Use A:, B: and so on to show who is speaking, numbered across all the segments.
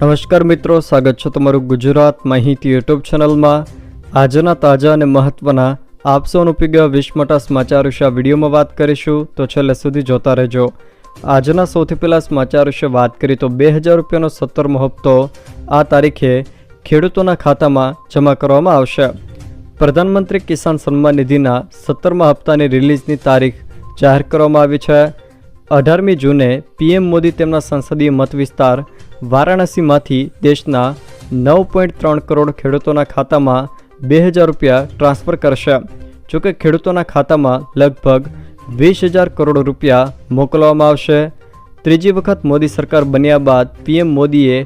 A: નમસ્કાર મિત્રો, સ્વાગત છે તમારું ગુજરાત માહિતી યુટ્યુબ ચેનલમાં. આજના તાજા અને મહત્વના આપસો ઉપયોગી વીસ મોટા સમાચાર વિશે આ વિડીયોમાં વાત કરીશું, તો છેલ્લે સુધી જોતા રહેજો. આજના સૌથી પહેલાં સમાચાર વિશે વાત કરી તો બે હજાર રૂપિયાનો સત્તરમો હપ્તો આ તારીખે ખેડૂતોના ખાતામાં જમા કરવામાં આવશે. પ્રધાનમંત્રી કિસાન સન્માન નિધિના સત્તરમા હપ્તાની રિલીઝની તારીખ જાહેર કરવામાં આવી છે. અઢારમી જૂને પીએમ મોદી તેમના સંસદીય મત વિસ્તાર વારાણસીમાંથી દેશના નવ પોઈન્ટ ત્રણ કરોડ ખેડૂતોના ખાતામાં બે હજાર રૂપિયા ટ્રાન્સફર કરશે. જોકે ખેડૂતોના ખાતામાં લગભગ વીસ હજાર કરોડ રૂપિયા મોકલવામાં આવશે. ત્રીજી વખત મોદી સરકાર બન્યા બાદ પીએમ મોદીએ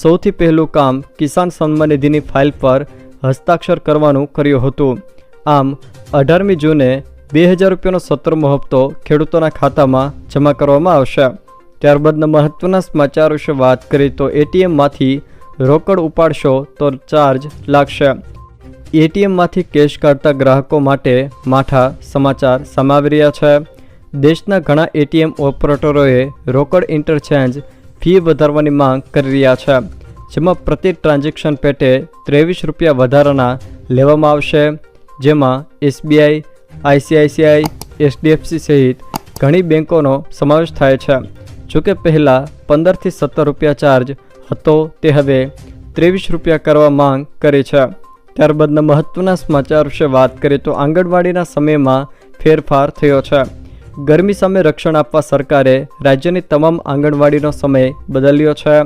A: સૌથી પહેલું કામ કિસાન સન્માન નિધિની ફાઇલ પર હસ્તાક્ષર કરવાનું કર્યું હતું. આમ, અઢારમી જૂને બે હજાર રૂપિયાનો સત્તરમો હપ્તો ખેડૂતોના ખાતામાં જમા કરવામાં આવશે. ત્યારબાદના મહત્વના સમાચાર વિશે વાત કરીએ તો એટીએમમાંથી રોકડ ઉપાડશો તો ચાર્જ લાગશે. એટીએમમાંથી કેશ કાઢતા ગ્રાહકો માટે માઠા સમાચાર સમાવી રહ્યા છે. દેશના ઘણા એટીએમ ઓપરેટરોએ રોકડ ઇન્ટરચેન્જ ફી વધારવાની માંગ કરી રહ્યા છે, જેમાં પ્રતિ ટ્રાન્ઝેક્શન પેટે ત્રેવીસ રૂપિયા વધારાના લેવામાં આવશે. જેમાં એસબીઆઈ, આઈસીઆઈસીઆઈ, એચડીએફસી સહિત ઘણી બેંકોનો સમાવેશ થાય છે. જોકે પહેલાં પંદરથી સત્તર રૂપિયા ચાર્જ હતો, તે હવે ત્રેવીસ રૂપિયા કરવા માંગ કરી છે. ત્યારબાદના મહત્ત્વના સમાચાર વિશે વાત કરીએ તો આંગણવાડીના સમયમાં ફેરફાર થયો છે. ગરમી સામે રક્ષણ આપવા સરકારે રાજ્યની તમામ આંગણવાડીનો સમય બદલ્યો છે.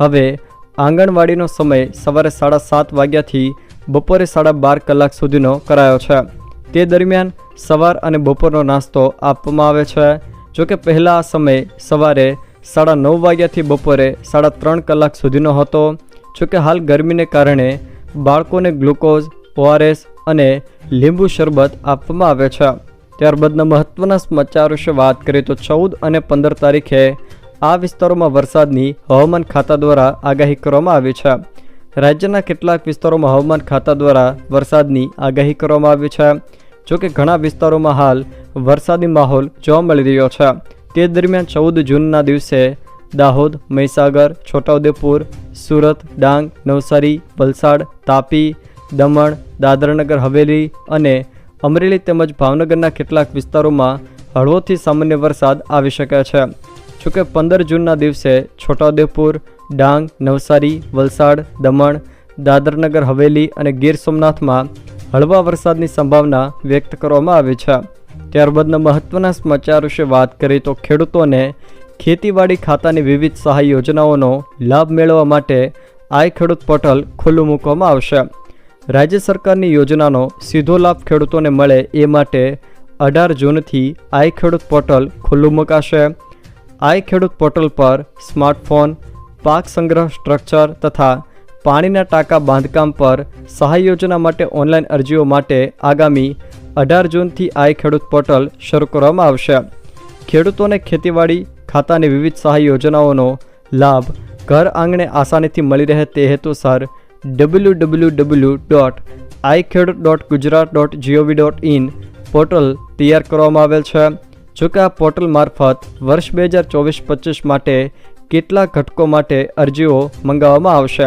A: હવે આંગણવાડીનો સમય સવારે સાડા સાત વાગ્યાથી બપોરે સાડા બાર કલાક સુધીનો કરાયો છે. તે દરમિયાન સવાર અને બપોરનો નાસ્તો આપવામાં આવે છે. જોકે પહેલાં આ સમય સવારે સાડા નવ વાગ્યાથી બપોરે સાડા ત્રણ કલાક સુધીનો હતો. જોકે હાલ ગરમીને કારણે બાળકોને ગ્લુકોઝ, ઓઆરએસ અને લીંબુ શરબત આપવામાં આવે છે. ત્યારબાદના મહત્ત્વના સમાચાર વિશે વાત કરીએ તો ચૌદ અને પંદર તારીખે આ વિસ્તારોમાં વરસાદની હવામાન ખાતા દ્વારા આગાહી કરવામાં આવી છે. રાજ્યના કેટલાક વિસ્તારોમાં હવામાન ખાતા દ્વારા વરસાદની આગાહી કરવામાં આવી છે. જોકે ઘણા વિસ્તારોમાં હાલ વરસાદી માહોલ જોવા મળી રહ્યો છે. તે દરમિયાન ચૌદ જૂનના દિવસે દાહોદ, મહીસાગર, છોટાઉદેપુર, સુરત, ડાંગ, નવસારી, વલસાડ, તાપી, દમણ, દાદરાનગર, હવેલી અને અમરેલી તેમજ ભાવનગરના કેટલાક વિસ્તારોમાં હળવોથી સામાન્ય વરસાદ આવી શકે છે. જોકે પંદર જૂનના દિવસે છોટાઉદેપુર, ડાંગ, નવસારી, વલસાડ, દમણ, દાદરનગર, હવેલી અને ગીર સોમનાથમાં હળવા વરસાદની સંભાવના વ્યક્ત કરવામાં આવી છે. ત્યારબાદના મહત્વના સમાચાર વિશે વાત કરીએ તો ખેડૂતોને ખેતીવાડી ખાતાની વિવિધ સહાય યોજનાઓનો લાભ મેળવવા માટે આઈ ખેડૂત પોર્ટલ ખુલ્લું મૂકવામાં આવશે. રાજ્ય સરકારની યોજનાનો સીધો લાભ ખેડૂતોને મળે એ માટે અઢાર જૂનથી આઈ ખેડૂત પોર્ટલ ખુલ્લું મુકાશે. આઈ ખેડૂત પોર્ટલ પર સ્માર્ટફોન, પાક સંગ્રહ સ્ટ્રક્ચર તથા પાણીના ટાંકા બાંધકામ પર સહાય યોજના માટે ઓનલાઈન અરજીઓ માટે આગામી અઢાર જૂનથી આઈ ખેડૂત પોર્ટલ શરૂ કરવામાં આવશે. ખેડૂતોને ખેતીવાડી ખાતાની વિવિધ સહાય યોજનાઓનો લાભ ઘર આંગણે આસાનીથી મળી રહે તે હેતુસર W W W dot I Khedut dot Gujarat dot GOV dot in portal તૈયાર કરવામાં આવેલ છે. જોકે આ પોર્ટલ મારફત વર્ષ બે હજાર ચોવીસ પચીસ માટે કેટલાક ઘટકો માટે અરજીઓ મંગાવવામાં આવશે.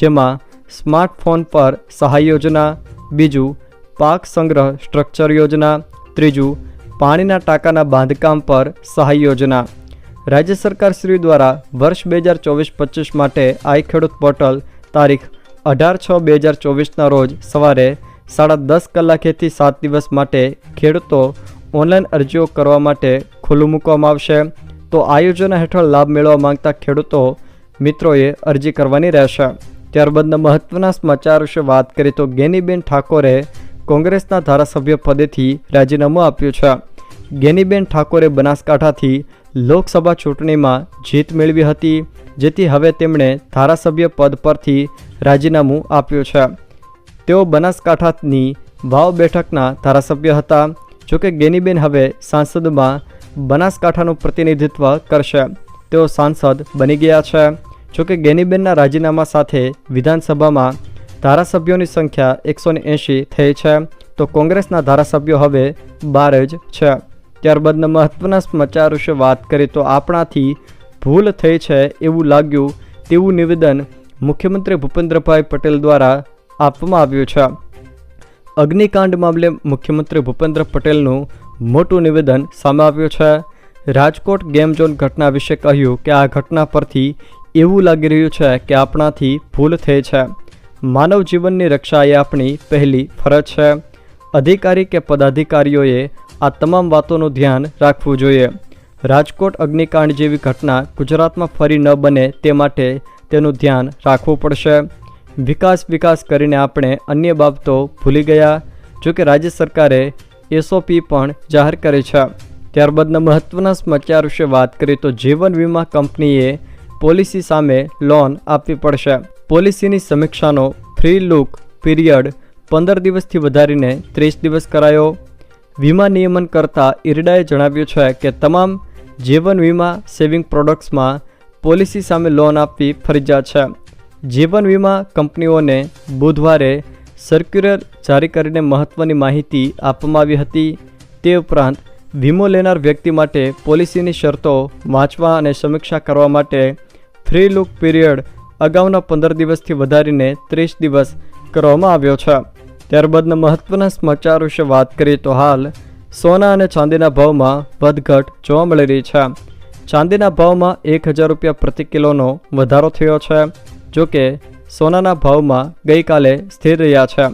A: જેમાં સ્માર્ટફોન પર સહાય યોજના, બીજું પાક સંગ્રહ સ્ટ્રક્ચર યોજના, ત્રીજું પાણીના ટાંકાના બાંધકામ પર સહાય યોજના. રાજ્ય સરકાર શ્રી દ્વારા વર્ષ બે હજાર ચોવીસ પચીસ માટે આઈ ખેડૂત પોર્ટલ તારીખ અઢાર છ બે હજાર ચોવીસના રોજ સવારે સાડા દસ કલાકેથી સાત દિવસ માટે ખેડૂતો ઓનલાઈન અરજીઓ કરવા માટે ખુલ્લું મૂકવામાં આવશે. તો આ યોજના હેઠળ લાભ મેળવવા માંગતા ખેડૂતો મિત્રોએ અરજી કરવાની રહેશે. ત્યારબાદના મહત્વના સમાચાર વિશે વાત કરીએ તો ગેનીબેન ઠાકોરે કોંગ્રેસના ધારાસભ્ય પદેથી રાજીનામું આપ્યું છે. ગેનીબેન ઠાકોરે બનાસકાંઠાથી લોકસભા ચૂંટણીમાં જીત મેળવી હતી, જેથી હવે તેમણે ધારાસભ્ય પદ પરથી રાજીનામું આપ્યું છે. તેઓ બનાસકાંઠાની વાવ બેઠકના ધારાસભ્ય હતા જોકે ગેનીબેન હવે સાંસદમાં બનાસકાંઠાનું પ્રતિનિધિત્વ કરશે. તેઓ સાંસદ બની ગયા છે. જોકે ગેનીબેનના રાજીનામા સાથે વિધાનસભામાં ધારાસભ્યોની સંખ્યા એકસો એંશી થઈ છે, તો કોંગ્રેસના ધારાસભ્યો હવે બાર જ છે. ત્યારબાદના મહત્વના સમાચાર વિશે વાત કરીએ તો આપણાથી ભૂલ થઈ છે એવું લાગ્યું તેવું નિવેદન મુખ્યમંત્રી ભૂપેન્દ્રભાઈ પટેલ દ્વારા આપવામાં આવ્યું છે. અગ્નિકાંડ મામલે મુખ્યમંત્રી ભૂપેન્દ્ર પટેલનું મોટું નિવેદન સામે આવ્યું છે. રાજકોટ ગેમ ઝોન ઘટના વિશે કહ્યું કે આ ઘટના પરથી એવું લાગી રહ્યું છે કે આપણાથી ભૂલ થઈ છે. માનવ જીવનની રક્ષા એ આપણી પહેલી ફરજ છે. અધિકારી કે પદાધિકારીઓએ આ તમામ વાતોનું ધ્યાન રાખવું જોઈએ. રાજકોટ અગ્નિકાંડ જેવી ઘટના ગુજરાતમાં ફરી ન બને તે માટે તેનું ધ્યાન રાખવું પડશે. વિકાસ વિકાસ કરીને આપણે અન્ય બાબતો ભૂલી ગયા, જો કે રાજ્ય સરકારે એસઓપી પણ જાહેર કરી છે. ત્યારબાદના મહત્ત્વના સમાચાર વિશે વાત કરીએ તો જીવન વીમા કંપનીએ પોલિસી સામે લોન આપવી પડશે. પોલિસીની સમીક્ષાનો ફ્રી લુક પીરિયડ પંદર દિવસથી વધારીને ત્રીસ દિવસ કરાયો. વીમા નિયમન કરતા ઇરડાએ જણાવ્યું છે કે તમામ જીવન વીમા સેવિંગ પ્રોડક્ટ્સમાં પોલિસી સામે લોન આપવી ફરજિયાત છે. જીવન વીમા કંપનીઓને બુધવારે સર્ક્યુલર જારી કરીને મહત્ત્વની માહિતી આપવામાં આવી હતી. તે ઉપરાંત વીમો લેનાર વ્યક્તિ માટે પોલિસીની શરતો વાંચવા અને સમીક્ષા કરવા માટે ફ્રી લુક પીરિયડ અગાઉના પંદર દિવસથી વધારીને ત્રીસ દિવસ કરવામાં આવ્યો છે. ત્યારબાદના મહત્ત્વના સમાચાર વિશે વાત કરીએ તો હાલ સોના અને ચાંદીના ભાવમાં વધઘટ જોવા મળી રહી છે. ચાંદીના ભાવમાં એક હજાર રૂપિયા પ્રતિ કિલોનો વધારો થયો છે, જો કે સોનાના ભાવમાં ગઈકાલે સ્થિર રહ્યા છે.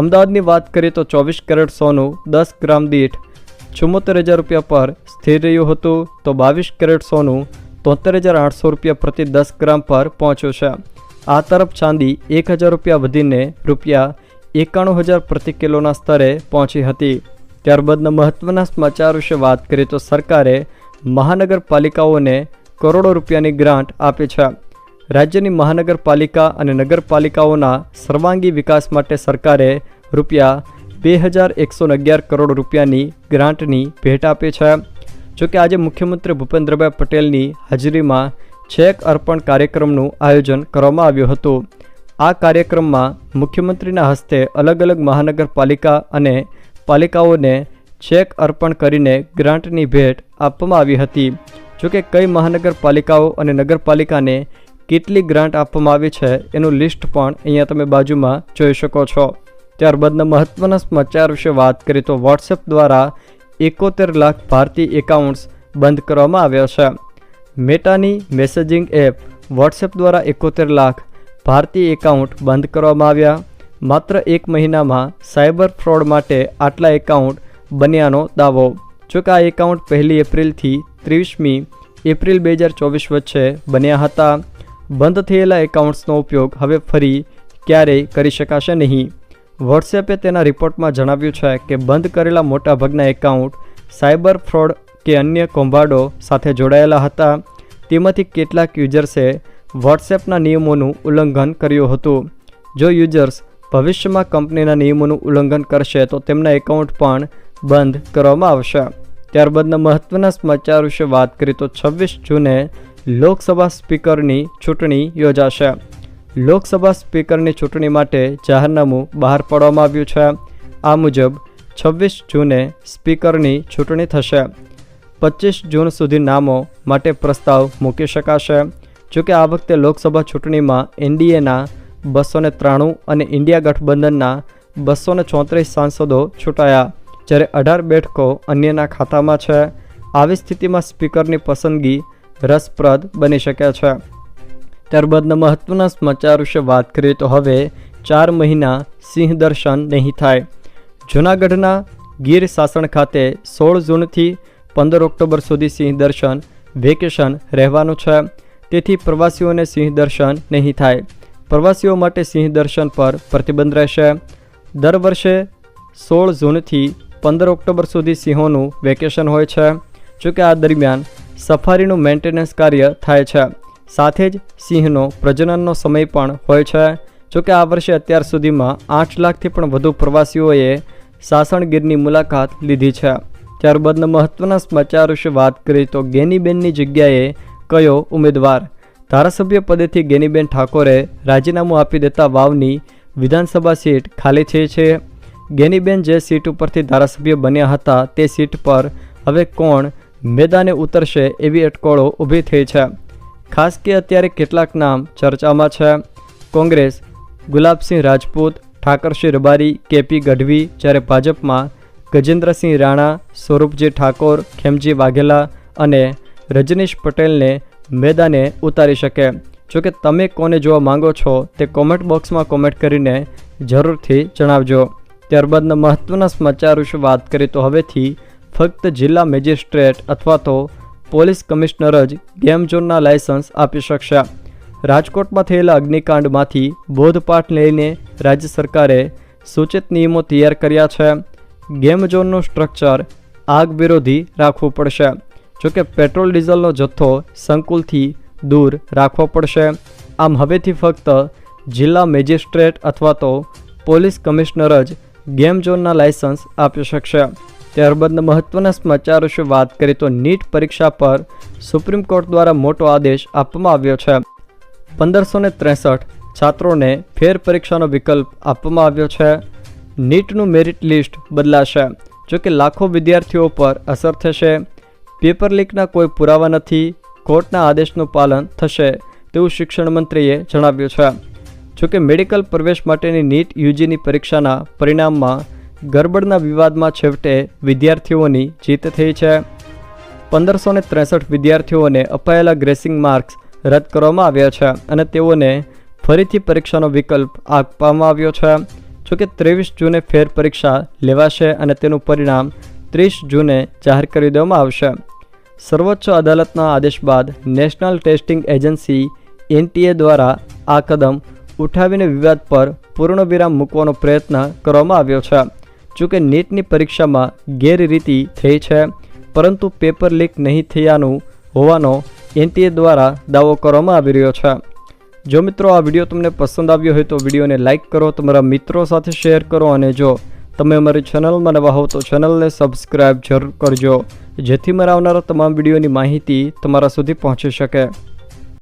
A: અમદાવાદની વાત કરીએ તો ચોવીસ કેરેટ સોનું દસ ગ્રામ દીઠ ચુમ્મોતેર હજાર રૂપિયા પર સ્થિર રહ્યું હતું, તો બાવીસ કેરેટ સોનું તોતેર હજાર આઠસો રૂપિયા પ્રતિ દસ ગ્રામ પર પહોંચ્યો છે. આ તરફ ચાંદી એક હજાર રૂપિયા વધીને રૂપિયા એકાણું હજાર પ્રતિ કિલોના સ્તરે પહોંચી હતી. ત્યારબાદના મહત્ત્વના સમાચાર વિશે વાત કરીએ તો સરકારે મહાનગરપાલિકાઓને કરોડો રૂપિયાની ગ્રાન્ટ આપી છે. રાજ્યની મહાનગરપાલિકા અને નગરપાલિકાઓના સર્વાંગી વિકાસ માટે સરકારે રૂપિયા બે હજાર એકસો અગિયાર કરોડ રૂપિયાની ગ્રાન્ટની ભેટ આપી છે. જોકે આજે મુખ્યમંત્રી ભૂપેન્દ્રભાઈ પટેલની હાજરીમાં છેક અર્પણ કાર્યક્રમનું આયોજન કરવામાં આવ્યું હતું. આ કાર્યક્રમમાં મુખ્યમંત્રીના હસ્તે અલગ અલગ મહાનગરપાલિકા અને પાલિકાઓને ચેક અર્પણ કરીને ગ્રાન્ટની ભેટ આપવામાં આવી હતી. જોકે કઈ મહાનગરપાલિકાઓ અને નગરપાલિકાને કેટલી ગ્રાન્ટ આપવામાં આવી છે એનું લિસ્ટ પણ અહીંયા તમે બાજુમાં જોઈ શકો છો. ત્યારબાદના મહત્ત્વના સમાચાર વિશે વાત કરીએ તો વોટ્સએપ દ્વારા એકોતેર લાખ ભારતીય એકાઉન્ટ્સ બંધ કરવામાં આવ્યા છે. મેટાની મેસેજિંગ એપ વોટ્સએપ દ્વારા એકોતેર લાખ ભારતીય એકાઉન્ટ બંધ કરવામાં આવ્યા. માત્ર એક મહિનામાં સાયબર ફ્રોડ માટે આટલા એકાઉન્ટ બન્યાનો દાવો. જોકે આ એકાઉન્ટ પહેલી એપ્રિલથી ત્રીસમી એપ્રિલ બે હજાર ચોવીસ વચ્ચે બન્યા હતા. બંધ થયેલા એકાઉન્ટ્સનો ઉપયોગ હવે ફરી ક્યારેય કરી શકાશે નહીં. વોટ્સએપે તેના રિપોર્ટમાં જણાવ્યું છે કે બંધ કરેલા મોટાભાગના એકાઉન્ટ સાયબર ફ્રોડ કે અન્ય કૌભાંડો સાથે જોડાયેલા હતા. તેમાંથી કેટલાક યુઝર્સે વોટ્સએપના નિયમોનું ઉલ્લંઘન કર્યું હતું. જો યુઝર્સ ભવિષ્યમાં કંપનીના નિયમોનું ઉલ્લંઘન કરશે તો તેમના એકાઉન્ટ પણ બંધ કરવામાં આવશે. ત્યારબાદના મહત્ત્વના સમાચાર વિશે વાત કરીએ તો છવ્વીસ જૂને લોકસભા સ્પીકરની ચૂંટણી યોજાશે. લોકસભા સ્પીકરની ચૂંટણી માટે જાહેરનામું બહાર પાડવામાં આવ્યું છે. આ મુજબ, છવ્વીસ જૂને સ્પીકરની ચૂંટણી થશે. પચીસ જૂન સુધી નામો માટે પ્રસ્તાવ મૂકી શકાશે. જોકે આ વખતે લોકસભા ચૂંટણીમાં એનડીએના બસો ને ત્રાણું અને ઇન્ડિયા ગઠબંધનના બસો ને ચોત્રીસ સાંસદો ચૂંટાયા, જ્યારે અઢાર બેઠકો અન્યના ખાતામાં છે. આવી સ્થિતિમાં સ્પીકરની પસંદગી રસપ્રદ બની શકે છે. ત્યારબાદના મહત્વના સમાચાર વિશે વાત કરીએ તો હવે ચાર મહિના સિંહ દર્શન નહીં થાય. જૂનાગઢના ગીર સાસણ ખાતે સોળ જૂનથી પંદર ઓક્ટોબર સુધી સિંહ દર્શન વેકેશન રહેવાનું છે. તેથી પ્રવાસીઓને સિંહ દર્શન નહીં થાય. પ્રવાસીઓ માટે સિંહ દર્શન પર પ્રતિબંધ રહેશે. દર વર્ષે સોળ જૂનથી પંદર ઓક્ટોબર સુધી સિંહોનું વેકેશન હોય છે. જોકે આ દરમિયાન સફારીનું મેન્ટેનન્સ કાર્ય થાય છે. સાથે જ સિંહનો પ્રજનનનો સમય પણ હોય છે. જોકે આ વર્ષે અત્યાર સુધીમાં આઠ લાખથી પણ વધુ પ્રવાસીઓએ સાસણગીરની મુલાકાત લીધી છે. ત્યારબાદના મહત્ત્વના સમાચાર વિશે વાત કરીએ તો ગેનીબેનની જગ્યાએ કયો ઉમેદવાર ધારાસભ્ય પદેથી ગેનીબેન ઠાકોરે રાજીનામું આપી દેતા વાવની વિધાનસભા સીટ ખાલી થઈ છે. ગેનીબેન જે સીટ ઉપરથી ધારાસભ્ય બન્યા હતા તે સીટ પર હવે કોણ મેદાને ઉતરશે એવી અટકળો ઊભી થઈ છે. ખાસ કે અત્યારે કેટલાક નામ ચર્ચામાં છે. કોંગ્રેસ, ગુલાબસિંહ રાજપૂત, ઠાકરસિંહ રબારી, કેપી ગઢવી, જ્યારે ભાજપમાં ગજેન્દ્રસિંહ રાણા, સ્વરૂપજી ઠાકોર, ખેમજી વાઘેલા અને રજનીશ પટેલને મેદાને ઉતારી શકે. જો કે તમે કોને જોવા માંગો છો તે કોમેન્ટ બોક્સમાં કોમેન્ટ કરીને જરૂરથી જણાવજો. ત્યારબાદના મહત્ત્વના સમાચાર વિશે વાત કરીએ તો હવેથી ફક્ત જિલ્લા મેજિસ્ટ્રેટ અથવા તો પોલીસ કમિશનર જ ગેમ ઝોનના લાયસન્સ આપી શકશે. રાજકોટમાં થયેલા અગ્નિકાંડમાંથી બોધપાઠ લઈને રાજ્ય સરકારે સૂચિત નિયમો તૈયાર કર્યા છે. ગેમ ઝોનનું સ્ટ્રક્ચર આગ વિરોધી રાખવું પડશે. જોકે પેટ્રોલ ડીઝલનો જથ્થો સંકુલથી દૂર રાખવો પડશે. આમ હવેથી ફક્ત જિલ્લા મેજિસ્ટ્રેટ અથવા તો પોલીસ કમિશનર જ ગેમ ઝોનના લાયસન્સ આપી શકશે. ત્યારબાદના મહત્ત્વના સમાચાર વિશે વાત કરીએ તો નીટ પરીક્ષા પર સુપ્રીમ કોર્ટ દ્વારા મોટો આદેશ આપવામાં આવ્યો છે. પંદરસો ને ત્રેસઠ છાત્રોને ફેર પરીક્ષાનો વિકલ્પ આપવામાં આવ્યો છે. નીટનું મેરિટ લિસ્ટ બદલાશે. જોકે લાખો વિદ્યાર્થીઓ પર અસર થશે. પેપર લીકના કોઈ પુરાવા નથી. કોર્ટના આદેશનું પાલન થશે તેવું શિક્ષણ મંત્રીએ જણાવ્યું છે. જોકે મેડિકલ પ્રવેશ માટેની નીટ યુજીની પરીક્ષાના પરિણામમાં ગરબડના વિવાદમાં છેવટે વિદ્યાર્થીઓની જીત થઈ છે. પંદરસો ને ત્રેસઠ વિદ્યાર્થીઓને અપાયેલા ગ્રેસિંગ માર્ક્સ રદ કરવામાં આવ્યા છે અને તેઓને ફરીથી પરીક્ષાનો વિકલ્પ આપવામાં આવ્યો છે. જોકે ત્રેવીસ જૂને ફેર પરીક્ષા લેવાશે અને તેનું પરિણામ ત્રીસ જૂને જાહેર કરી દેવામાં આવશે. સર્વોચ્ચ અદાલતના આદેશ બાદ નેશનલ ટેસ્ટિંગ એજન્સી એનટીએ દ્વારા આ કદમ ઉઠાવીને વિવાદ પર પૂર્ણવિરામ મૂકવાનો પ્રયત્ન કરવામાં આવ્યો છે. જોકે નીટની પરીક્ષામાં ગેરરીતિ થઈ છે, પરંતુ પેપર લીક નહીં થયાનું હોવાનો એનટીએ દ્વારા દાવો કરવામાં આવી રહ્યો છે. જો મિત્રો આ વીડિયો તમને પસંદ આવ્યો હોય તો વિડીયોને લાઇક કરો, તમારા મિત્રો સાથે શેર કરો અને જો તમે અમારી ચેનલમાં નવા હો તો ચેનલને સબસ્ક્રાઈબ જરૂર કરજો, જેથી મારા આવનારા તમામ વિડીયોની માહિતી તમારા સુધી પહોંચી શકે.